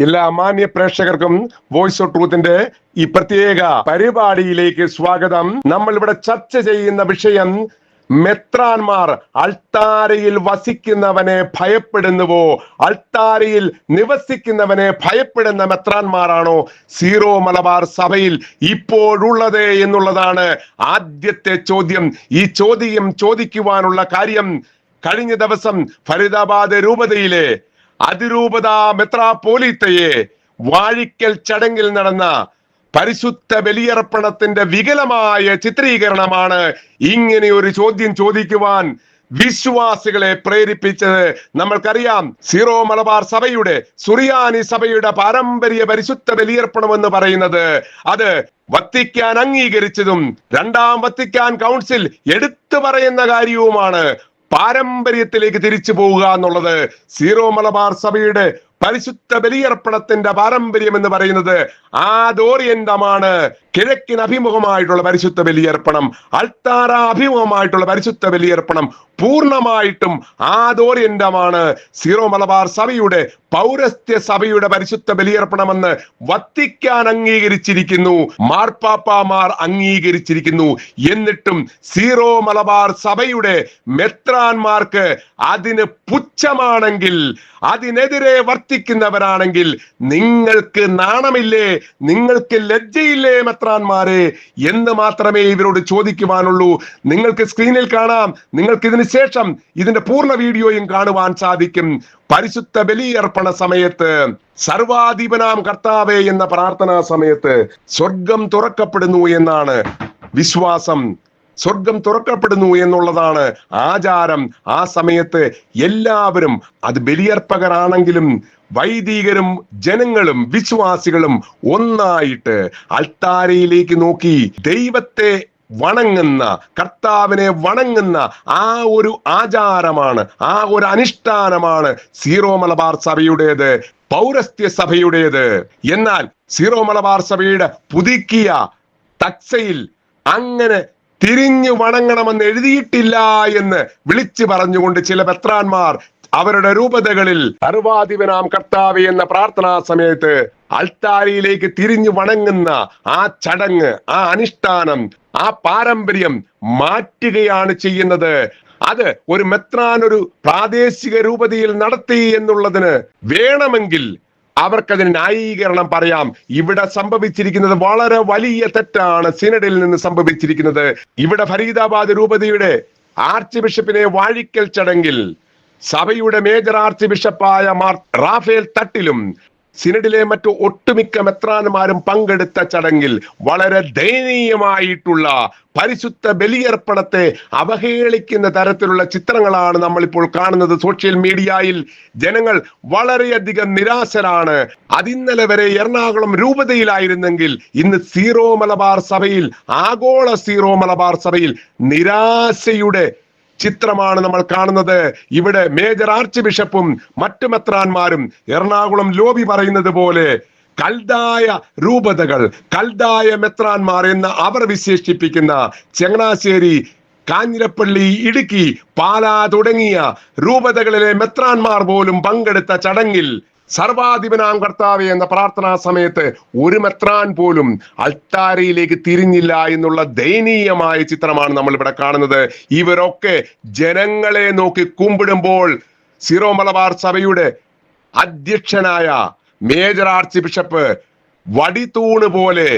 എല്ലാ മാന്യ പ്രേക്ഷകർക്കും വോയിസ് ഓഫ് ട്രൂത്തിന്റെ ഈ പ്രത്യേക പരിപാടിയിലേക്ക് സ്വാഗതം. നമ്മൾ ഇവിടെ ചർച്ച ചെയ്യുന്ന വിഷയം മെത്രാൻമാർ അൾത്താരയിൽ വസിക്കുന്നവനെ ഭയപ്പെടുന്നുവോ? അൾത്താരയിൽ നിവസിക്കുന്നവനെ ഭയപ്പെടുന്ന മെത്രാൻമാരാണോ സീറോ മലബാർ സഭയിൽ ഇപ്പോഴുള്ളത് എന്നുള്ളതാണ് ആദ്യത്തെ ചോദ്യം. ഈ ചോദ്യം ചോദിക്കുവാനുള്ള കാര്യം കഴിഞ്ഞ ദിവസം ഫരീദാബാദ് രൂപതയിലെ അതിരൂപത മെത്രാപോലീത്തയെ വാഴിക്കൽ ചടങ്ങിൽ നടന്ന പരിശുദ്ധ ബലിയർപ്പണത്തിന്റെ വികലമായ ചിത്രീകരണമാണ് ഇങ്ങനെ ഒരു ചോദ്യം ചോദിക്കുവാൻ വിശ്വാസികളെ പ്രേരിപ്പിച്ചത്. നമ്മൾക്കറിയാം സീറോ മലബാർ സഭയുടെ സുറിയാനി സഭയുടെ പാരമ്പര്യ പരിശുദ്ധ ബലിയർപ്പണം എന്ന് പറയുന്നത് അത് വത്തിക്കാൻ അംഗീകരിച്ചതും രണ്ടാം വത്തിക്കാൻ കൗൺസിൽ എടുത്തു പറയുന്ന കാര്യവുമാണ്. പാരമ്പര്യത്തിലേക്ക് തിരിച്ചു പോവുക എന്നുള്ളത് സീറോ മലബാർ സഭയുടെ പരിശുദ്ധ ബലിയർപ്പണത്തിന്റെ പാരമ്പര്യം എന്ന് പറയുന്നത് ആദോറിയന്തമാണ് കിഴക്കിന് അഭിമുഖമായിട്ടുള്ള പരിശുദ്ധ ബലിയർപ്പണം. അൾത്താര അഭിമുഖമായിട്ടുള്ള പരിശുദ്ധ ബലിയർപ്പണം പൂർണമായിട്ടും ആദോറിയന്തമാണ് സീറോ മലബാർ സഭയുടെ പൗരസ്ത്യ സഭയുടെ പരിശുദ്ധ ബലിയർപ്പണമെന്ന് വത്തിക്കാൻ അംഗീകരിച്ചിരിക്കുന്നു. മാർപ്പാപ്പാമാർ അംഗീകരിച്ചിരിക്കുന്നു. എന്നിട്ടും സീറോ മലബാർ സഭയുടെ മെത്രാന്മാർക്ക് അതിന് പുച്ഛമാണെങ്കിൽ അതിനെതിരെ വർത്തിക്കുന്നവരാണെങ്കിൽ നിങ്ങൾക്ക് നാണമില്ലേ? നിങ്ങൾക്ക് ലജ്ജയില്ലേ മെത്രാന്മാരെ? എന്ന് മാത്രമേ ഇവരോട് ചോദിക്കുവാനുള്ളൂ. നിങ്ങൾക്ക് സ്ക്രീനിൽ കാണാം. നിങ്ങൾക്ക് ഇതിന് ശേഷം ഇതിന്റെ പൂർണ വീഡിയോയും കാണുവാൻ സാധിക്കും. പരിശുദ്ധ ബലിയർപ്പണ സമയത്ത് സർവാധിപനാം കർത്താവേ എന്ന പ്രാർത്ഥനാ സമയത്ത് സ്വർഗം തുറക്കപ്പെടുന്നു എന്നാണ് വിശ്വാസം. സ്വർഗം തുറക്കപ്പെടുന്നു എന്നുള്ളതാണ് ആചാരം. ആ സമയത്ത് എല്ലാവരും അത് ബലിയർപ്പകരാണെങ്കിലും വൈദികരും ജനങ്ങളും വിശ്വാസികളും ഒന്നായിട്ട് അൾത്താരയിലേക്ക് നോക്കി ദൈവത്തെ വണങ്ങുന്ന കർത്താവിനെ വണങ്ങുന്ന ആ ഒരു ആചാരമാണ് ആ ഒരു അനുഷ്ഠാനമാണ് സീറോ മലബാർ സഭയുടേത് പൗരസ്ത്യ സഭയുടേത്. എന്നാൽ സീറോ മലബാർ സഭയുടെ പുതുക്കിയ തക്സയിൽ അങ്ങനെ തിരിഞ്ഞു വണങ്ങണമെന്ന് എഴുതിയിട്ടില്ല എന്ന് വിളിച്ചു പറഞ്ഞുകൊണ്ട് ചില ബത്രാന്മാർ അവരുടെ രൂപതകളിൽ സർവാധിപനാം കർത്താവ് എന്ന പ്രാർത്ഥനാ സമയത്ത് അൽത്താരിയിലേക്ക് തിരിഞ്ഞു വണങ്ങുന്ന ആ ചടങ്ങ് ആ അനുഷ്ഠാനം ആ പാരമ്പര്യം മാറ്റുകയാണ് ചെയ്യുന്നത്. അത് ഒരു മെത്രാൻ ഒരു പ്രാദേശിക രൂപതയിൽ നടത്തി എന്നുള്ളതിന് വേണമെങ്കിൽ അവർക്കതിന് ന്യായീകരണം പറയാം. ഇവിടെ സംഭവിച്ചിരിക്കുന്നത് വളരെ വലിയ തെറ്റാണ്. സിനഡിൽ നിന്ന് സംഭവിച്ചിരിക്കുന്നത്. ഇവിടെ ഫരീദാബാദ് രൂപതയുടെ ആർച്ച് ബിഷപ്പിനെ വാഴിക്കൽ ചടങ്ങിൽ സഭയുടെ മേജർ ആർച്ച് ബിഷപ്പായ മാർ റാഫേൽ തട്ടിലും സിനഡിലെ മറ്റു ഒട്ടുമിക്ക മെത്രാന്മാരും പങ്കെടുത്ത ചടങ്ങിൽ വളരെ ദയനീയമായിട്ടുള്ള പരിശുദ്ധ ബലിയർപ്പണത്തെ അവഹേളിക്കുന്ന തരത്തിലുള്ള ചിത്രങ്ങളാണ് നമ്മളിപ്പോൾ കാണുന്നത്. സോഷ്യൽ മീഡിയയിൽ ജനങ്ങൾ വളരെയധികം നിരാശരാണ്. അതിന്നലെ വരെ എറണാകുളം രൂപതയിലായിരുന്നെങ്കിൽ ഇന്ന് സീറോ മലബാർ സഭയിൽ ആഗോള സീറോ മലബാർ സഭയിൽ നിരാശയുടെ ചിത്രമാണ് നമ്മൾ കാണുന്നത്. ഇവിടെ മേജർ ആർച്ച് ബിഷപ്പും മറ്റു മെത്രാന്മാരും എറണാകുളം ലോബി പറയുന്നത് പോലെ കൽതായ രൂപതകൾ കൽതായ മെത്രാന്മാർ എന്ന് അവർ വിശേഷിപ്പിക്കുന്ന ചങ്ങനാശ്ശേരി കാഞ്ഞിരപ്പള്ളി ഇടുക്കി പാലാ തുടങ്ങിയ രൂപതകളിലെ മെത്രാന്മാർ പോലും പങ്കെടുത്ത ചടങ്ങിൽ സർവാധിപനാം കർത്താവ് എന്ന പ്രാർത്ഥനാ സമയത്ത് ഒരു മെത്രാൻ പോലും അൾത്താരയിലേക്ക് തിരിഞ്ഞില്ല എന്നുള്ള ദയനീയമായ ചിത്രമാണ് നമ്മൾ ഇവിടെ കാണുന്നത്. ഇവരൊക്കെ ജനങ്ങളെ നോക്കി കുമ്പിടുമ്പോൾ സിറോ മലബാർ സഭയുടെ അധ്യക്ഷനായ മേജർ ആർച്ച് ബിഷപ്പ് വടിത്തൂണ് പോലെ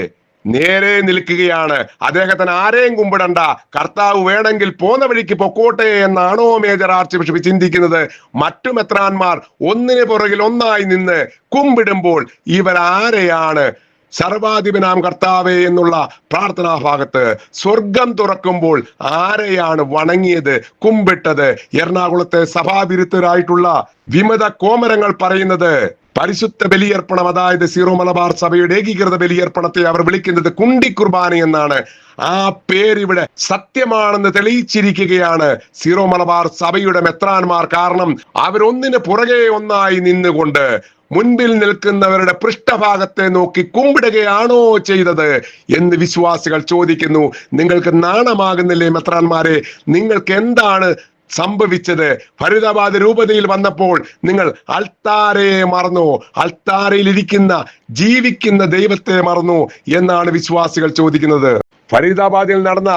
നേരെ നിൽക്കുകയാണ്. അദ്ദേഹത്തിന് ആരെയും കുമ്പിടണ്ട. കർത്താവ് വേണമെങ്കിൽ പോന്ന വഴിക്ക് പൊക്കോട്ടെ എന്നാണോ മേജർ ആർച്ച് ബിഷപ്പ് ചിന്തിക്കുന്നത്. മറ്റു മെത്രാന്മാർ ഒന്നിന് പുറകിൽ ഒന്നായി നിന്ന് കുമ്പിടുമ്പോൾ ഇവരാരെയാണ്? സർവാധിപനാം കർത്താവേ എന്നുള്ള പ്രാർത്ഥനാ ഭാഗത്ത് സ്വർഗം തുറക്കുമ്പോൾ ആരെയാണ് വണങ്ങിയത് കുമ്പിട്ടത്? എറണാകുളത്തെ സഭാവിരുദ്ധരായിട്ടുള്ള വിമത കോമരങ്ങൾ പറയുന്നത് പരിശുദ്ധ ബലിയർപ്പണം അതായത് സീറോ മലബാർ സഭയുടെ ഏകീകൃത ബലിയർപ്പണത്തെ അവർ വിളിക്കുന്നത് കുണ്ടി കുർബാന എന്നാണ്. ആ പേരിവിടെ സത്യമാണെന്ന് തെളിയിച്ചിരിക്കുകയാണ് സീറോ മലബാർ സഭയുടെ മെത്രാന്മാർ. കാരണം അവരൊന്നിന് പുറകെ ഒന്നായി നിന്നുകൊണ്ട് മുൻപിൽ നിൽക്കുന്നവരുടെ പൃഷ്ഠഭാഗത്തെ നോക്കി കുമ്പിടുകയാണോ ചെയ്തത് എന്ന് വിശ്വാസികൾ ചോദിക്കുന്നു. നിങ്ങൾക്ക് നാണമാകുന്നില്ലേ മെത്രാന്മാരെ? നിങ്ങൾക്ക് എന്താണ് സംഭവിച്ചത്? ഫരീദാബാദ് രൂപതയിൽ വന്നപ്പോൾ നിങ്ങൾ അൾത്താരയെ മറന്നു. അൾത്താരയിൽ ഇരിക്കുന്ന ജീവിക്കുന്ന ദൈവത്തെ മറന്നു എന്നാണ് വിശ്വാസികൾ ചോദിക്കുന്നത്. ഫരീദാബാദിൽ നടന്ന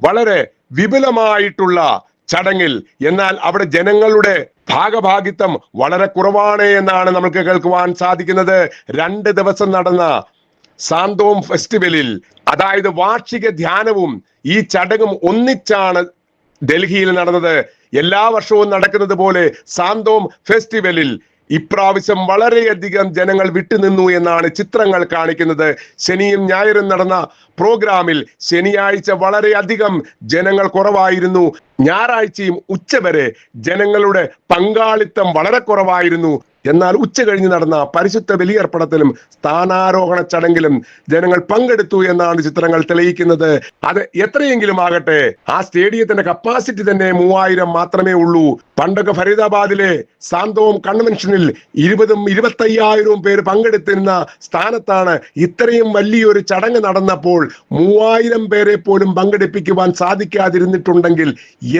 വളരെ വിപുലമായിട്ടുള്ള ചടങ്ങിൽ എന്നാൽ അവിടെ ജനങ്ങളുടെ ഭാഗഭാഗിത്വം വളരെ കുറവാണ് എന്നാണ് നമുക്ക് കേൾക്കുവാൻ സാധിക്കുന്നത്. രണ്ട് ദിവസം നടന്ന സാന്തോം ഫെസ്റ്റിവലിൽ അതായത് വാർഷിക ധ്യാനവും ഈ ചടങ്ങും ഒന്നിച്ചാണ് ഡൽഹിയിൽ നടന്നത്. എല്ലാ വർഷവും നടക്കുന്നത് പോലെ സാന്തോം ഫെസ്റ്റിവലിൽ ഇപ്രാവശ്യം വളരെയധികം ജനങ്ങൾ വിട്ടുനിന്നു എന്നാണ് ചിത്രങ്ങൾ കാണിക്കുന്നത്. ശനിയും ഞായറും നടന്ന പ്രോഗ്രാമിൽ ശനിയാഴ്ച വളരെയധികം ജനങ്ങൾ കുറവായിരുന്നു. ഞായറാഴ്ചയും ഉച്ചവരെ ജനങ്ങളുടെ പങ്കാളിത്തം വളരെ കുറവായിരുന്നു. എന്നാൽ ഉച്ച കഴിഞ്ഞ് നടന്ന പരിശുദ്ധ ബലിയർപ്പണത്തിലും സ്ഥാനാരോഹണ ചടങ്ങിലും ജനങ്ങൾ പങ്കെടുത്തു എന്നാണ് ചിത്രങ്ങൾ തെളിയിക്കുന്നത്. അത് എത്രയെങ്കിലും ആകട്ടെ ആ സ്റ്റേഡിയത്തിന്റെ കപ്പാസിറ്റി തന്നെ മൂവായിരം മാത്രമേ ഉള്ളൂ. പണ്ടൊക്കെ ഫരീദാബാദിലെ സാന്തോം കൺവെൻഷനിൽ ഇരുപതും ഇരുപത്തയ്യായിരവും പേര് പങ്കെടുത്തിരുന്ന സ്ഥാനത്താണ് ഇത്രയും വലിയൊരു ചടങ്ങ് നടന്നപ്പോൾ മൂവായിരം പേരെ പോലും പങ്കെടുപ്പിക്കുവാൻ സാധിക്കാതിരുന്നിട്ടുണ്ടെങ്കിൽ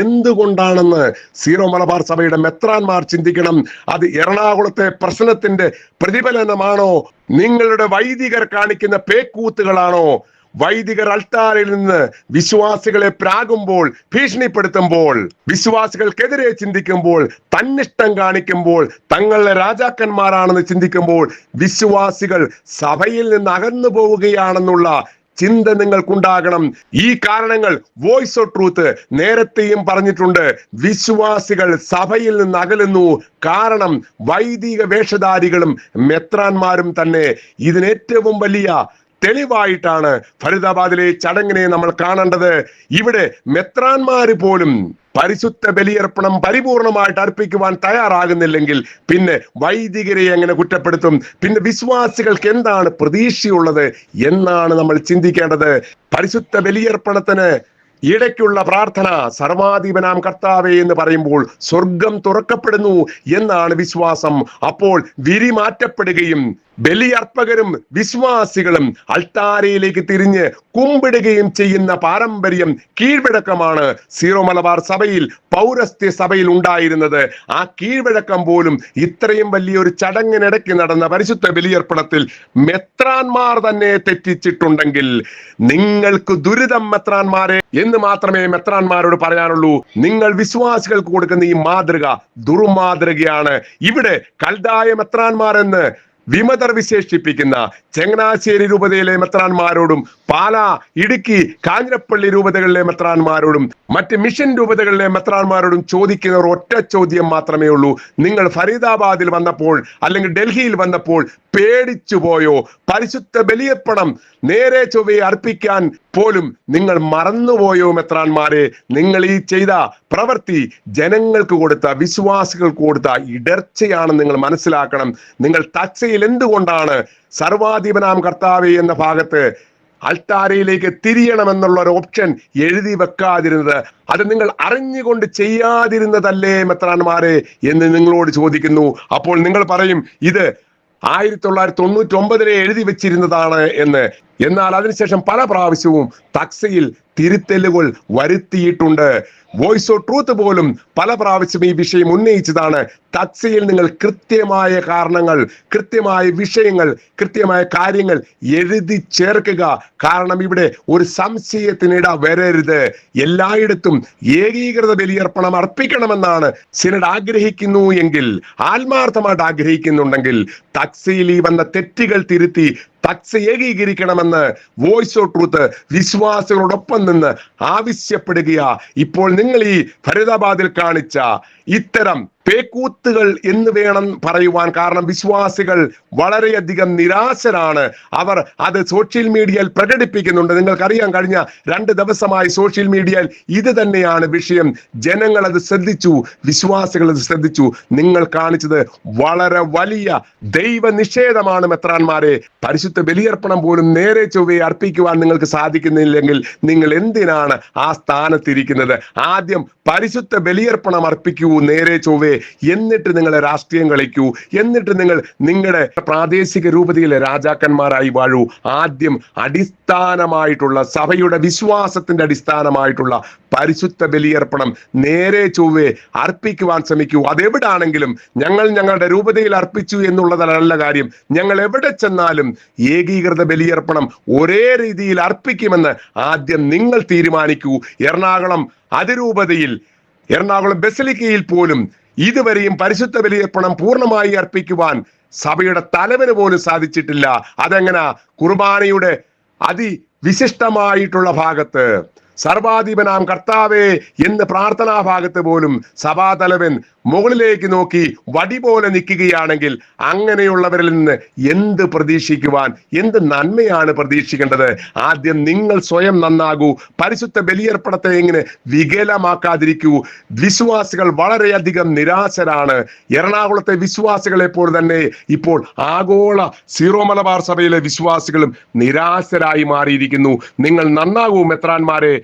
എന്തുകൊണ്ടാണെന്ന് സീറോ മലബാർ സഭയുടെ മെത്രാൻമാർ ചിന്തിക്കണം. അത് എറണാകുളത്തെ പ്രശ്നത്തിന്റെ പ്രതിഫലനമാണോ? നിങ്ങളുടെ വൈദികർ കാണിക്കുന്ന പേക്കൂത്തുകളാണോ? വൈദികർ അൾത്താരിൽ നിന്ന് വിശ്വാസികളെ പ്രാകുമ്പോൾ ഭീഷണിപ്പെടുത്തുമ്പോൾ വിശ്വാസികൾക്കെതിരെ ചിന്തിക്കുമ്പോൾ തന്നിഷ്ടം കാണിക്കുമ്പോൾ തങ്ങളുടെ രാജാക്കന്മാരാണെന്ന് ചിന്തിക്കുമ്പോൾ വിശ്വാസികൾ സഭയിൽ നിന്ന് അകന്നു പോവുകയാണെന്നുള്ള ചിന്ത നിങ്ങൾക്കുണ്ടാകണം ഈ കാരണങ്ങൾ വോയിസ് ഓഫ് ട്രൂത്ത് നേരത്തെയും പറഞ്ഞിട്ടുണ്ട്. വിശ്വാസികൾ സഭയിൽ നിന്ന് അകലുന്നു. കാരണം വൈദിക വേഷധാരികളും മെത്രാന്മാരും തന്നെ ഇതിനേറ്റവും വലിയ തെളിവായിട്ടാണ് ഫരീദാബാദിലെ ചടങ്ങിനെ നമ്മൾ കാണേണ്ടത്. ഇവിടെ മെത്രാന്മാര് പോലും പരിശുദ്ധ ബലിയർപ്പണം പരിപൂർണമായിട്ട് അർപ്പിക്കുവാൻ തയ്യാറാകുന്നില്ലെങ്കിൽ പിന്നെ വൈദികരെ എങ്ങനെ കുറ്റപ്പെടുത്തും? പിന്നെ വിശ്വാസികൾക്ക് എന്താണ് പ്രതീക്ഷയുള്ളത് എന്നാണ് നമ്മൾ ചിന്തിക്കേണ്ടത്. പരിശുദ്ധ ബലിയർപ്പണത്തിന് ഇടയ്ക്കുള്ള പ്രാർത്ഥന സർവാധിപനാം കർത്താവേ എന്ന് പറയുമ്പോൾ സ്വർഗം തുറക്കപ്പെടുന്നു എന്നാണ് വിശ്വാസം. അപ്പോൾ വിരി മാറ്റപ്പെടുകയും ബലിയർപ്പകരും വിശ്വാസികളും അൾത്താരയിലേക്ക് തിരിഞ്ഞ് കുമ്പിടുകയും ചെയ്യുന്ന പാരമ്പര്യം കീഴ്വഴക്കമാണ്. സീറോ മലബാർ സഭയിൽ പൗരസ്ത്യ സഭയിൽ ഉണ്ടായിരുന്നത്. ആ കീഴ്വഴക്കം പോലും ഇത്രയും വലിയൊരു ചടങ്ങിനിടയ്ക്ക് നടന്ന പരിശുദ്ധ ബലിയർപ്പണത്തിൽ മെത്രാന്മാർ തന്നെ തെറ്റിച്ചിട്ടുണ്ടെങ്കിൽ നിങ്ങൾക്ക് ദുരിതം മെത്രാന്മാരെ എന്ന് മാത്രമേ മെത്രാന്മാരോട് പറയാനുള്ളൂ. നിങ്ങൾ വിശ്വാസികൾക്ക് കൊടുക്കുന്ന ഈ മാതൃക ദുർമാതൃകയാണ്. ഇവിടെ കൽതായ മെത്രാന്മാർ എന്ന് വിമതർ വിശേഷിപ്പിക്കുന്ന ചങ്ങനാശ്ശേരി രൂപതയിലെ മെത്രാന്മാരോടും പാല ഇടുക്കി കാഞ്ഞിരപ്പള്ളി രൂപതകളിലെ മെത്രാന്മാരോടും മറ്റ് മിഷൻ രൂപതകളിലെ മെത്രാന്മാരോടും ചോദിക്കുന്ന ഒരു ഒറ്റ ചോദ്യം മാത്രമേ ഉള്ളൂ. നിങ്ങൾ ഫരീദാബാദിൽ വന്നപ്പോൾ അല്ലെങ്കിൽ ഡൽഹിയിൽ വന്നപ്പോൾ പേടിച്ചു പോയോ പരിശുദ്ധ ബലിയപ്പണം നേരെ ചൊവ്വയെ അർപ്പിക്കാൻ പോലും നിങ്ങൾ മറന്നുപോയോ മെത്രാന്മാരെ? നിങ്ങൾ ഈ ചെയ്ത പ്രവൃത്തി ജനങ്ങൾക്ക് കൊടുത്ത വിശ്വാസികൾക്ക് കൊടുത്ത ഇടർച്ചയാണെന്ന് നിങ്ങൾ മനസ്സിലാക്കണം. നിങ്ങൾ തച്ചയിൽ എന്തുകൊണ്ടാണ് സർവാധിപനാം കർത്താവെ എന്ന ഭാഗത്ത് അൾത്താരയിലേക്ക് തിരിയണമെന്നുള്ള ഒരു ഓപ്ഷൻ എഴുതി വെക്കാതിരുന്നത്? അത് നിങ്ങൾ അറിഞ്ഞുകൊണ്ട് ചെയ്യാതിരുന്നതല്ലേ മെത്രാന്മാരെ എന്ന് നിങ്ങളോട് ചോദിക്കുന്നു. അപ്പോൾ നിങ്ങൾ പറയും ഇത് ആയിരത്തി തൊള്ളായിരത്തി തൊണ്ണൂറ്റി ഒമ്പതിലെ എഴുതി വെച്ചിരുന്നതാണ് എന്ന് എന്നാൽ അതിനുശേഷം പല പ്രാവശ്യവും തക്സയിൽ തിരുത്തലുകൾ വരുത്തിയിട്ടുണ്ട്. വോയിസ് ഓഫ് ട്രൂത്ത് പോലും പല പ്രാവശ്യം ഈ വിഷയം ഉന്നയിച്ചതാണ്. തക്സയിൽ നിങ്ങൾ കൃത്യമായ കാരണങ്ങൾ കൃത്യമായ വിഷയങ്ങൾ കൃത്യമായ കാര്യങ്ങൾ എഴുതി ചേർക്കുക. കാരണം ഇവിടെ ഒരു സംശയത്തിനിട വരരുത്. എല്ലായിടത്തും ഏകീകൃത ബലിയർപ്പണം അർപ്പിക്കണമെന്നാണ് സിനഡ് ആഗ്രഹിക്കുന്നു എങ്കിൽ ആത്മാർത്ഥമായിട്ട് ആഗ്രഹിക്കുന്നുണ്ടെങ്കിൽ തക്സയിൽ ഈ വന്ന തെറ്റുകൾ തിരുത്തി തക്സ ഏകീകരിക്കണമെന്ന് വോയിസ് ഓഫ് ട്രൂത്ത് വിശ്വാസികളോടൊപ്പം നിന്ന് ആവശ്യപ്പെടുകയാ. ഇപ്പോൾ നിങ്ങൾ ഈ ഫരീദാബാദിൽ കാണിച്ച ഇത്തരം പേക്കൂത്തുകൾ എന്ന് വേണം പറയുവാൻ. കാരണം വിശ്വാസികൾ വളരെയധികം നിരാശരാണ്. അവർ അത് സോഷ്യൽ മീഡിയയിൽ പ്രകടിപ്പിക്കുന്നുണ്ട്. നിങ്ങൾക്കറിയാൻ കഴിഞ്ഞ രണ്ട് ദിവസമായി സോഷ്യൽ മീഡിയയിൽ ഇത് തന്നെയാണ് വിഷയം. ജനങ്ങൾ അത് ശ്രദ്ധിച്ചു. വിശ്വാസികൾ അത് ശ്രദ്ധിച്ചു. നിങ്ങൾ കാണിച്ചത് വളരെ വലിയ ദൈവ നിഷേധമാണ് മെത്രാന്മാരെ. പരിശുദ്ധ ബലിയർപ്പണം പോലും നേരെ ചൊവ്വയെ അർപ്പിക്കുവാൻ നിങ്ങൾക്ക് സാധിക്കുന്നില്ലെങ്കിൽ നിങ്ങൾ എന്തിനാണ് ആ സ്ഥാനത്തിരിക്കുന്നത്? ആദ്യം പരിശുദ്ധ ബലിയർപ്പണം അർപ്പിക്കൂ നേരെ ചൊവ്വേ എന്നിട്ട് നിങ്ങൾ രാഷ്ട്രീയം കളിക്കൂ. എന്നിട്ട് നിങ്ങൾ നിങ്ങളുടെ പ്രാദേശിക രൂപതയിലെ രാജാക്കന്മാരായി വാഴൂ. ആദ്യം അടിസ്ഥാനമായിട്ടുള്ള സഭയുടെ വിശ്വാസത്തിന്റെ അടിസ്ഥാനമായിട്ടുള്ള പരിശുദ്ധ ബലിയർപ്പണം നേരെ ചൊവ്വേ അർപ്പിക്കുവാൻ ശ്രമിക്കൂ. അതെവിടാണെങ്കിലും ഞങ്ങൾ ഞങ്ങളുടെ രൂപതയിൽ അർപ്പിച്ചു എന്നുള്ളതല്ല കാര്യം. ഞങ്ങൾ എവിടെ ചെന്നാലും ഏകീകൃത ബലിയർപ്പണം ഒരേ രീതിയിൽ അർപ്പിക്കുമെന്ന് ആദ്യം നിങ്ങൾ തീരുമാനിക്കൂ. എറണാകുളം അതിരൂപതയിൽ എറണാകുളം ബസലിക്കയിൽ പോലും ഇതുവരെയും പരിശുദ്ധ ബലിയർപ്പണം പൂർണമായി അർപ്പിക്കുവാൻ സഭയുടെ തലവന് പോലും സാധിച്ചിട്ടില്ല. അതെങ്ങനെ? കുർബാനയുടെ അതിവിശിഷ്ടമായിട്ടുള്ള ഭാഗത്ത്. സർവാധിപനാം കർത്താവേ എന്ന് പ്രാർത്ഥനാ ഭാഗത്ത് പോലും സഭാതലവൻ മുകളിലേക്ക് നോക്കി വടി പോലെ നിൽക്കുകയാണെങ്കിൽ അങ്ങനെയുള്ളവരിൽ നിന്ന് എന്ത് പ്രതീക്ഷിക്കുവാൻ എന്ത് നന്മയാണ് പ്രതീക്ഷിക്കേണ്ടത്? ആദ്യം നിങ്ങൾ സ്വയം നന്നാകൂ. പരിശുദ്ധ ബലിയർപ്പണത്തെ എങ്ങനെ വികലമാക്കാതിരിക്കൂ. വിശ്വാസികൾ വളരെയധികം നിരാശരാണ്. എറണാകുളത്തെ വിശ്വാസികളെ പോലെ തന്നെ ഇപ്പോൾ ആഗോള സീറോ മലബാർ സഭയിലെ വിശ്വാസികളും നിരാശരായി മാറിയിരിക്കുന്നു. നിങ്ങൾ നന്നാകൂ മെത്രാന്മാരെ.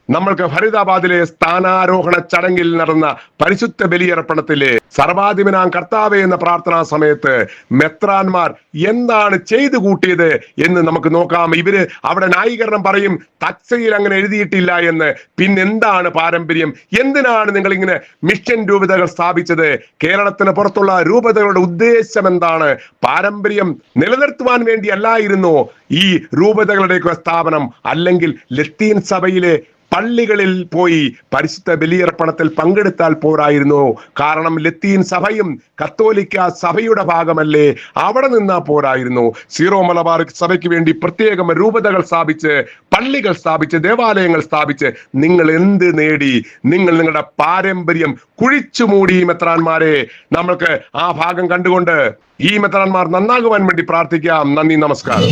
നമ്മൾക്ക് ഫരീദാബാദിലെ സ്ഥാനാരോഹണ ചടങ്ങിൽ നടന്ന പരിശുദ്ധ ബലിയർപ്പണത്തിലെ സർവാധിപനാം കർത്താവ് എന്ന പ്രാർത്ഥനാ സമയത്ത് മെത്രാന്മാർ എന്താണ് ചെയ്തു കൂട്ടിയത് എന്ന് നമുക്ക് നോക്കാം. ഇവർ അവിടെ ന്യായീകരണം പറയും തക്സയിൽ അങ്ങനെ എഴുതിയിട്ടില്ല എന്ന്. പിന്നെന്താണ് പാരമ്പര്യം? എന്തിനാണ് നിങ്ങൾ ഇങ്ങനെ മിഷൻ രൂപതകൾ സ്ഥാപിച്ചത്? കേരളത്തിന് പുറത്തുള്ള രൂപതകളുടെ ഉദ്ദേശം എന്താണ്? പാരമ്പര്യം നിലനിർത്തുവാൻ വേണ്ടി അല്ലായിരുന്നോ ഈ രൂപതകളുടെ സ്ഥാപനം. അല്ലെങ്കിൽ ലത്തീൻ സഭയിലെ പള്ളികളിൽ പോയി പരിശുദ്ധ ബലിയർപ്പണത്തിൽ പങ്കെടുത്താൽ പോരായിരുന്നു. കാരണം ലത്തീൻ സഭയും കത്തോലിക്ക സഭയുടെ ഭാഗമല്ലേ അവിടെ നിന്നാ പോരായിരുന്നു. സീറോ മലബാർ സഭയ്ക്ക് വേണ്ടി പ്രത്യേകം രൂപതകൾ സ്ഥാപിച്ച് പള്ളികൾ സ്ഥാപിച്ച് ദേവാലയങ്ങൾ സ്ഥാപിച്ച് നിങ്ങൾ എന്ത് നേടി? നിങ്ങൾ നിങ്ങളുടെ പാരമ്പര്യം കുഴിച്ചു മൂടി മെത്രാന്മാരെ. നമ്മൾക്ക് ആ ഭാഗം കണ്ടുകൊണ്ട് ഈ മെത്രാന്മാർ നന്നാകുവാൻ വേണ്ടി പ്രാർത്ഥിക്കാം. നന്ദി നമസ്കാരം.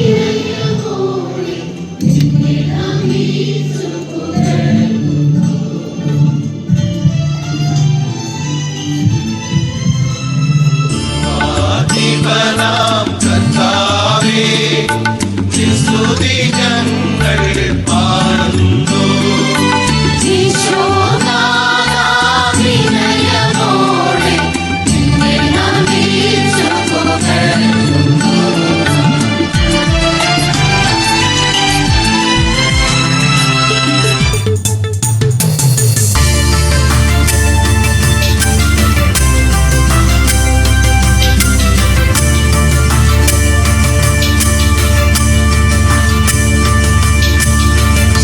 നാം കർത്താവേ സ്തുതി ജന